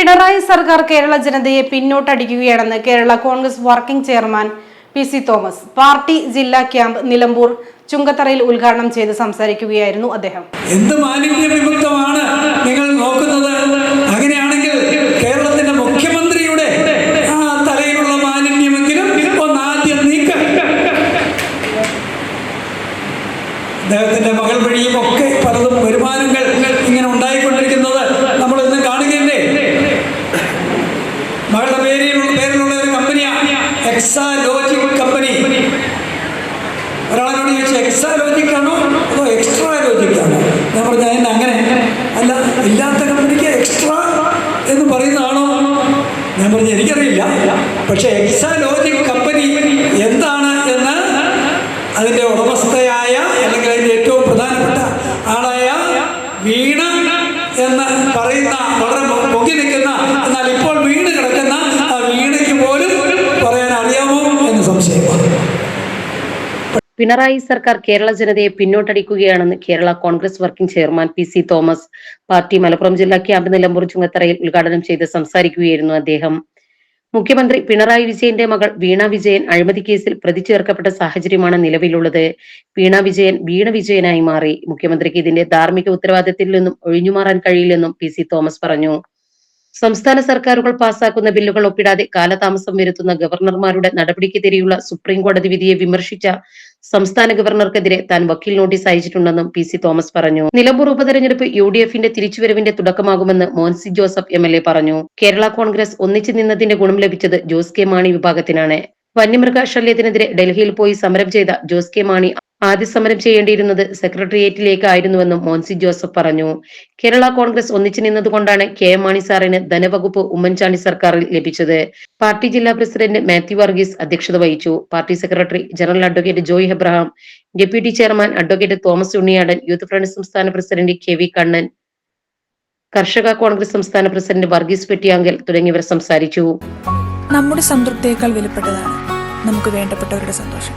പിണറായി സർക്കാർ കേരള ജനതയെ പിന്നോട്ടടിക്കുകയാണെന്ന് Kerala Congress working chairman P C Thomas party ജില്ലാ ക്യാമ്പ് നിലമ്പൂർ ചുങ്കത്തറയിൽ ഉദ്ഘാടനം ചെയ്ത് സംസാരിക്കുകയായിരുന്നു അദ്ദേഹം. എന്ത് മാലിന്യ വിമുക്തമാണ് നിങ്ങൾ നോക്കുന്നത്? അങ്ങനെയാണെങ്കിൽ കേരളത്തിന്റെ മുഖ്യമന്ത്രിയുടെ ആ തലയിലുള്ള മാലിന്യമെങ്കിലും ഒന്ന് ആദ്യം നീക്കം. അദ്ദേഹത്തിന്റെ മകൾ വഴിയും ഒക്കെ പലതും വരുമാനങ്ങൾ എക്സാലോജിക് കമ്പനി ഒരാളോട് ചോദിച്ചു എക്സാലോജിക് ആണോ? അതോ എക്സ്ട്രാ ലോജിക് ഞാൻ പറഞ്ഞു അതിന് അങ്ങനെ. അല്ല ഇല്ലാത്ത കമ്പനിക്ക് എക്സ്ട്രാ എന്ന് പറയുന്നതാണോ? ഞാൻ പറഞ്ഞു എനിക്കറിയില്ല. പക്ഷേ എക്സാലോജിക് കമ്പനി എന്താണ് എന്ന് അതിന്റെ ഉടമസ്ഥയായ അല്ലെങ്കിൽ അതിന്റെ ഏറ്റവും പ്രധാനപ്പെട്ട പിണറായി സർക്കാർ കേരള ജനതയെ പിന്നോട്ടടിക്കുകയാണെന്ന് Kerala Congress working chairman P C Thomas party Malappuram ജില്ലാ ക്യാമ്പ് നിലമ്പൂർ ചുങ്കത്തറയിൽ ഉദ്ഘാടനം ചെയ്ത് സംസാരിക്കുകയായിരുന്നു അദ്ദേഹം. മുഖ്യമന്ത്രി പിണറായി വിജയന്റെ മകൾ വീണ വിജയൻ അഴിമതി കേസിൽ പ്രതി ചേർക്കപ്പെട്ട സാഹചര്യമാണ് നിലവിലുള്ളത്. വീണ വിജയൻ വീണ വിജയനായി മാറി. മുഖ്യമന്ത്രിക്ക് ഇതിന്റെ ധാർമ്മിക ഉത്തരവാദിത്തത്തിൽ നിന്നും ഒഴിഞ്ഞുമാറാൻ കഴിയില്ലെന്നും പി സി തോമസ് പറഞ്ഞു. സംസ്ഥാന സർക്കാരുകൾ പാസാക്കുന്ന ബില്ലുകൾ ഒപ്പിടാതെ കാലതാമസം വരുത്തുന്ന ഗവർണർമാരുടെ നടപടിക്കെതിരെയുള്ള സുപ്രീം കോടതി വിധിയെ വിമർശിച്ച സംസ്ഥാന ഗവർണർക്കെതിരെ താൻ വക്കീൽ നോട്ടീസ് അയച്ചിട്ടുണ്ടെന്നും പി സി തോമസ് പറഞ്ഞു. നിലമ്പൂർ ഉപതെരഞ്ഞെടുപ്പ് യു ഡി എഫിന്റെ തിരിച്ചുവരവിന്റെ തുടക്കമാകുമെന്ന് Monsy Joseph M L A പറഞ്ഞു. കേരള കോൺഗ്രസ് ഒന്നിച്ചു നിന്നതിന്റെ ഗുണം ലഭിച്ചത് ജോസ് കെ മാണി വിഭാഗത്തിനാണ്. വന്യമൃഗ ശല്യത്തിനെതിരെ ഡൽഹിയിൽ പോയി സമരം ചെയ്ത ജോസ് കെ മാണി ആദ്യ സമരം ചെയ്യേണ്ടിയിരുന്നത് സെക്രട്ടേറിയറ്റിലേക്ക് ആയിരുന്നുവെന്നും മോൻസി ജോസഫ് പറഞ്ഞു. കേരള കോൺഗ്രസ് ഒന്നിച്ചു നിന്നതുകൊണ്ടാണ് കെ എം മാണി സാറിന് ധനവകുപ്പ് ഉമ്മൻചാണ്ടി സർക്കാരിൽ ലഭിച്ചത്. പാർട്ടി ജില്ലാ പ്രസിഡന്റ് മാത്യു വർഗീസ് അധ്യക്ഷത വഹിച്ചു. Party secretary general advocate Joy Abraham deputy chairman advocate Thomas Unniyadan youth front സംസ്ഥാന പ്രസിഡന്റ് കെ വി കണ്ണൻ കർഷക കോൺഗ്രസ് സംസ്ഥാന പ്രസിഡന്റ് വർഗീസ് പെട്ടിയാങ്കൽ തുടങ്ങിയവർ സംസാരിച്ചു. നമ്മുടെ സംതൃപ്തിയേക്കാൾ വിലപ്പെട്ടതാണ് നമുക്ക് വേണ്ടപ്പെട്ടവരുടെ സന്തോഷം.